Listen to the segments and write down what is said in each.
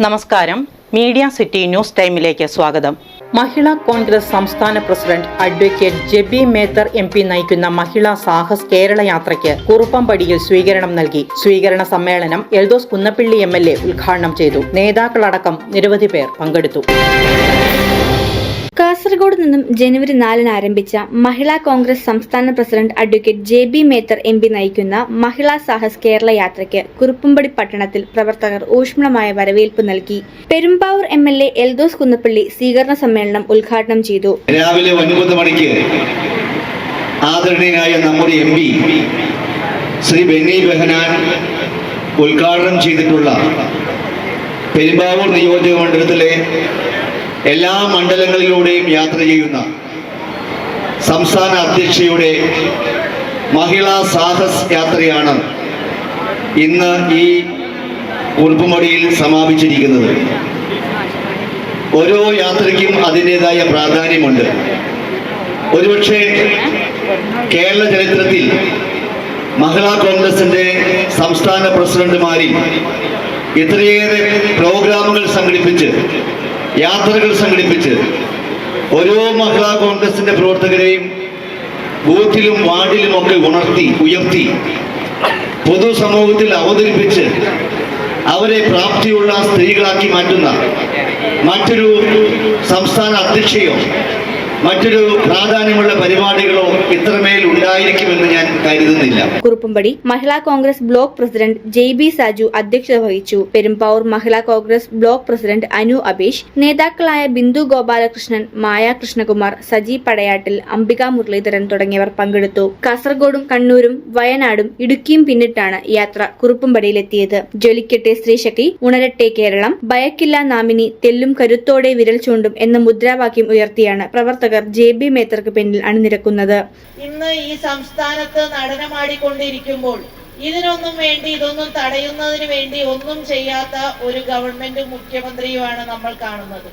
നമസ്കാരം. Media city news ടൈമിലേക്ക് സ്വാഗതം. മഹിളാ കോൺഗ്രസ് സംസ്ഥാന president advocate Jebi Mather M P നയിക്കുന്ന മഹിളാ സാഹസ് കേരള യാത്രയ്ക്ക് കുറുപ്പംപടിയിൽ സ്വീകരണം നൽകി. സ്വീകരണ സമ്മേളനം എൽദോസ് കുന്നപ്പിള്ളി എം ഉദ്ഘാടനം ചെയ്തു. നേതാക്കളടക്കം നിരവധി പേർ പങ്കെടുത്തു. കാസർഗോഡ് നിന്നും ജനുവരി നാലിന് ആരംഭിച്ച മഹിളാ കോൺഗ്രസ് സംസ്ഥാന president advocate J B Mather M P നയിക്കുന്ന മഹിളാ സാഹസ് കേരള യാത്രയ്ക്ക് കുറുപ്പുംപടി പട്ടണത്തിൽ പ്രവർത്തകർ ഊഷ്മളമായ വരവേൽപ്പ് നൽകി. Perumbavoor M L A Eldhose Kunnappilly സ്വീകരണ സമ്മേളനം ഉദ്ഘാടനം ചെയ്തു. രാവിലെ ഒൻപത് മണിക്ക് ആദരണീയനായ നമ്മുടെ എം പി ശ്രീ ബെന്നി ബെഹനാൻ ഉദ്ഘാടനം ചെയ്തിട്ടുള്ള പെരുമ്പാവൂർ നിയോജക മണ്ഡലത്തിലെ എല്ലാ മണ്ഡലങ്ങളിലൂടെയും യാത്ര ചെയ്യുന്ന സംസ്ഥാന അധ്യക്ഷയുടെ മഹിളാ സാഹസ് യാത്രയാണ് ഇന്ന് ഈ ഉറുപ്പുമടിയിൽ സമാപിച്ചിരിക്കുന്നത്. ഓരോ യാത്രയ്ക്കും അതിന്റെതായ പ്രാധാന്യമുണ്ട്. ഒരുപക്ഷെ കേരള ചരിത്രത്തിൽ മഹിളാ കോൺഗ്രസിന്റെ സംസ്ഥാന പ്രസിഡന്റുമാരിൽ ഇത്രയേറെ പ്രോഗ്രാമുകൾ സംഘടിപ്പിച്ച് യാത്രകൾ സംഘടിപ്പിച്ച് ഓരോ മഹിളാ കോൺഗ്രസിന്റെ പ്രവർത്തകരെയും ബൂത്തിലും വാർഡിലും ഒക്കെ ഉണർത്തി ഉയർത്തി പൊതുസമൂഹത്തിൽ അവതരിപ്പിച്ച് അവരെ പ്രാപ്തിയുള്ള സ്ത്രീകളാക്കി മാറ്റുന്ന മറ്റൊരു സംസ്ഥാന അധ്യക്ഷയോ മറ്റൊരു പ്രാധാന്യമുള്ള പരിപാടികളോ ഇത്രമേൽ ഉണ്ടായിരിക്കുമെന്ന് ഞാൻ കരുതുന്നില്ല. Kuruppampady Mahila Congress block president J B Saju അധ്യക്ഷത വഹിച്ചു. പെരുമ്പാവൂർ മഹിളാ കോൺഗ്രസ് ബ്ലോക്ക് പ്രസിഡന്റ് അനു അബീഷ് നേതാക്കളായ ബിന്ദു ഗോപാലകൃഷ്ണൻ മായ കൃഷ്ണകുമാർ സജി പടയാട്ടിൽ അംബിക മുരളീധരൻ തുടങ്ങിയവർ പങ്കെടുത്തു. കാസർഗോഡും കണ്ണൂരും വയനാടും ഇടുക്കിയും പിന്നിട്ടാണ് യാത്ര കുറുപ്പുംപടിയിലെത്തിയത്. ജ്വലിക്കട്ടെ സ്ത്രീശക്തി ഉണരട്ടെ കേരളം ഭയക്കില്ല നാമിനി തെല്ലും കരുത്തോടെ വിരൽ ചൂണ്ടും എന്ന മുദ്രാവാക്യം ഉയർത്തിയാണ് പ്രവർത്തകർ ജെ ബി മേത്തർക്ക് പിന്നിൽ അണിനിരക്കുന്നത്. ഇന്ന് ഈ സംസ്ഥാനത്ത് നടനമാടിക്കൊണ്ടിരിക്കുമ്പോൾ ഇതിനൊന്നും വേണ്ടി ഇതൊന്നും തടയുന്നതിന് വേണ്ടി ഒന്നും ചെയ്യാത്ത ഒരു ഗവൺമെന്റ് മുഖ്യമന്ത്രിയുമാണ് നമ്മൾ കാണുന്നത്.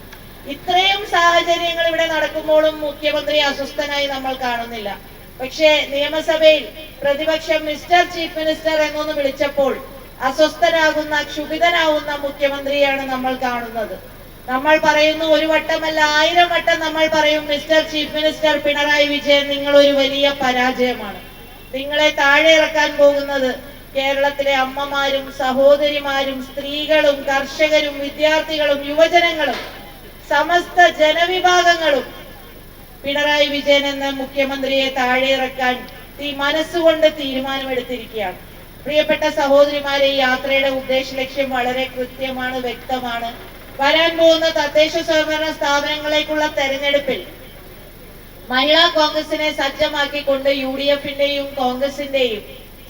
ഇത്രയും സാഹചര്യങ്ങൾ ഇവിടെ നടക്കുമ്പോഴും മുഖ്യമന്ത്രി അസ്വസ്ഥനായി നമ്മൾ കാണുന്നില്ല. പക്ഷേ നിയമസഭയിൽ പ്രതിപക്ഷം മിസ്റ്റർ ചീഫ് മിനിസ്റ്റർ എന്നൊന്ന് വിളിച്ചപ്പോൾ അസ്വസ്ഥനാകുന്ന ക്ഷുഭിതനാകുന്ന മുഖ്യമന്ത്രിയാണ് നമ്മൾ കാണുന്നത്. നമ്മൾ പറയുന്നു ഒരു വട്ടമല്ല ആയിരം വട്ടം നമ്മൾ പറയും mister chief minister Pinarayi Vijayan നിങ്ങൾ ഒരു വലിയ പരാജയമാണ്. നിങ്ങളെ താഴെ ഇറക്കാൻ പോകുന്നത് കേരളത്തിലെ അമ്മമാരും സഹോദരിമാരും സ്ത്രീകളും കർഷകരും വിദ്യാർത്ഥികളും യുവജനങ്ങളും സമസ്ത ജനവിഭാഗങ്ങളും. പിണറായി വിജയൻ എന്ന മുഖ്യമന്ത്രിയെ താഴെ ഇറക്കാൻ ഈ മനസ്സുകൊണ്ട് തീരുമാനമെടുത്തിരിക്കുകയാണ്. പ്രിയപ്പെട്ട സഹോദരിമാരെ ഈ യാത്രയുടെ ഉദ്ദേശ ലക്ഷ്യം വളരെ കൃത്യമാണ് വ്യക്തമാണ്. വരാൻ പോകുന്ന തദ്ദേശ സ്വയംഭരണ സ്ഥാപനങ്ങളേക്കുള്ള തെരഞ്ഞെടുപ്പിൽ മഹിളാ കോൺഗ്രസിനെ സജ്ജമാക്കിക്കൊണ്ട് യു ഡി എഫിന്റെയും കോൺഗ്രസിന്റെയും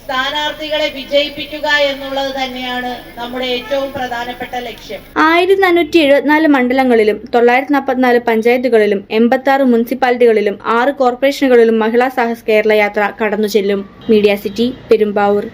സ്ഥാനാർത്ഥികളെ വിജയിപ്പിക്കുക എന്നുള്ളത് തന്നെയാണ് നമ്മുടെ ഏറ്റവും പ്രധാനപ്പെട്ട ലക്ഷ്യം. ആയിരത്തി നാനൂറ്റി എഴുപത്തിനാല് മണ്ഡലങ്ങളിലും തൊള്ളായിരത്തി നാൽപ്പത്തിനാല് പഞ്ചായത്തുകളിലും എൺപത്തി ആറ് മുനിസിപ്പാലിറ്റികളിലും ആറ് കോർപ്പറേഷനുകളിലും മഹിളാ സാഹസ് കേരള യാത്ര കടന്നു ചെല്ലും. Media city Perumbavoor.